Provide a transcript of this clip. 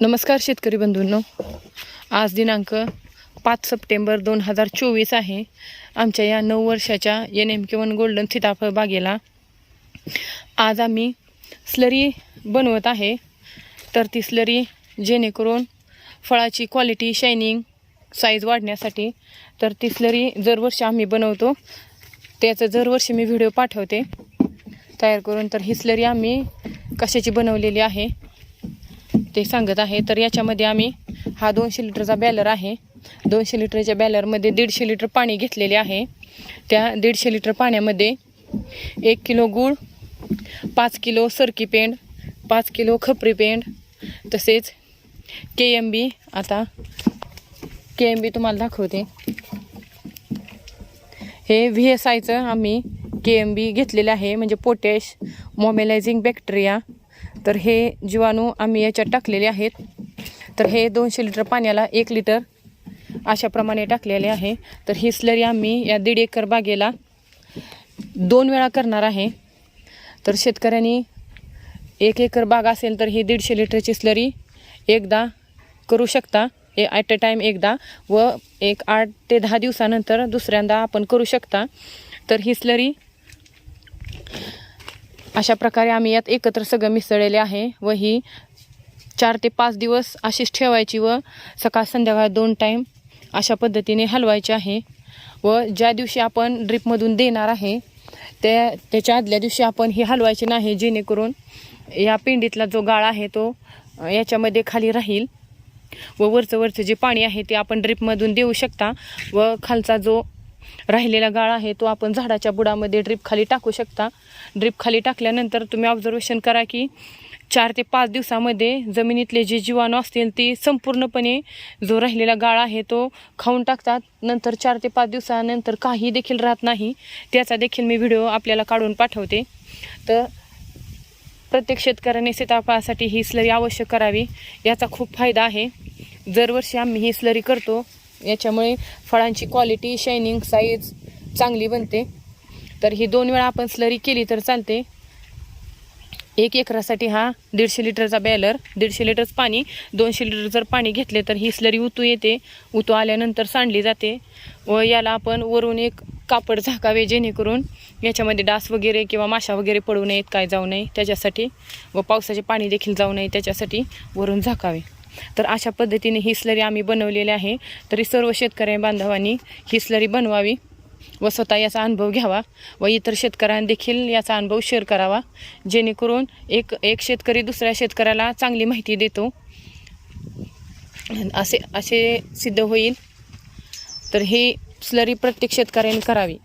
नमस्कार शेतकरी बंधूंनो. आज दिनांक पाच सप्टेंबर दोन हजार चोवीस आहे. आमच्या या नऊ वर्षाच्या N M K one golden सीताफळ बागेला आज आम्ही स्लरी बनवत आहे. तर ती स्लरी जेणेकरून फळाची क्वालिटी शायनिंग साईज वाढण्यासाठी तर ती स्लरी दरवर्षी आम्ही बनवतो. त्याचं दरवर्षी मी व्हिडिओ पाठवते. तयार करून तर ही स्लरी आम्ही कशाची बनवलेली आहे? ते सांगत आहे. तर याच्यामध्ये आम्ही हा दोनशे लिटरचा बॅलर आहे. दोनशे लिटरच्या बॅलरमध्ये दीडशे लिटर पाणी घेतलेले आहे. त्या दीडशे लिटर पाण्यामध्ये एक किलो गूळ पाच किलो सरकी पेंड पाच किलो खपरी पेंड तसेच के एम बी आता के एम बी तुम्हाला दाखवते. हे व्ही एस आयचं आम्ही के एम बी घेतलेलं आहे. म्हणजे पोटॅश मॉमेलायझिंग बॅक्टेरिया तर हे जीवाणू आम्ही याच्यात टाकलेले आहेत. तर हे दोनशे लिटर पाण्याला एक लिटर अशाप्रमाणे टाकलेले आहे. तर ही स्लरी आम्ही या दीड एकर बागेला दोन वेळा करणार आहे. तर शेतकऱ्यांनी एक एकर बाग असेल तर ही दीडशे लिटरची स्लरी एकदा करू शकता. ए ॲट अ टाईम एकदा व एक आठ ते दहा दिवसानंतर दुसऱ्यांदा आपण करू शकता. तर ही स्लरी अशा प्रकारे आम्ही यात एकत्र सगळं मिसळलेले आहे व ही चार ते पाच दिवस अशीच ठेवायची व सकाळ संध्याकाळ दोन टाईम अशा पद्धतीने हलवायची आहे. व ज्या दिवशी आपण ड्रिपमधून देणार आहे त्या त्याच्या आदल्या दिवशी आपण हे हलवायचे नाही जेणेकरून या पिंडीतला जो गाळ आहे तो याच्यामध्ये खाली राहील. व वरचं वरचं जे पाणी आहे ते आपण ड्रिपमधून देऊ शकता. व खालचा जो राहिलेला गाळ आहे तो आपण झाडाच्या बुडामध्ये ड्रिप खाली टाकू शकता. ड्रिप खाली टाकल्यानंतर तुम्ही ऑब्झर्वेशन करा की चार ते पाच दिवसामध्ये जमिनीतले जे जीवाणू असतील ते संपूर्णपणे जो राहिलेला गाळ आहे तो खाऊन टाकतात. नंतर चार ते पाच दिवसानंतर काही देखील राहत नाही. त्याचा देखील मी व्हिडिओ आपल्याला काढून पाठवते. तर प्रत्येक शेतकऱ्याने सीताफळासाठी ही स्लरी अवश्य करावी. याचा खूप फायदा आहे. दरवर्षी आम्ही ही स्लरी करतो. याच्यामुळे फळांची क्वालिटी शायनिंग साईज चांगली बनते. तर ही दोन वेळा आपण स्लरी केली तर चालते. एक एकरासाठी हा दीडशे लिटरचा बॅलर दीडशे लिटरच पाणी दोनशे लिटर जर पाणी घेतले तर ही स्लरी उतू येते. उतू आल्यानंतर सांडली जाते. व याला आपण वरून एक कापड झाकावे जेणेकरून याच्यामध्ये डास वगैरे किंवा माशा वगैरे पडू नयेत काय जाऊ नये त्याच्यासाठी. व पावसाचे पाणी देखील जाऊ नये त्याच्यासाठी वरून झाकावे. तर अशा पद्धतीने ही स्लरी आम्ही बनवलेली आहे. तरी सर्व शेतकरी बांधवांनी ही स्लरी बनवावी व स्वतः याचा अनुभव घ्यावा व इतर शेतकऱ्यांना देखील याचा अनुभव शेअर करावा. जेणेकरून एक एक शेतकरी दुसऱ्या शेतकऱ्याला चांगली माहिती देतो. असे असे सिद्ध होईल. तर ही स्लरी प्रत्येक शेतकऱ्याने करावी.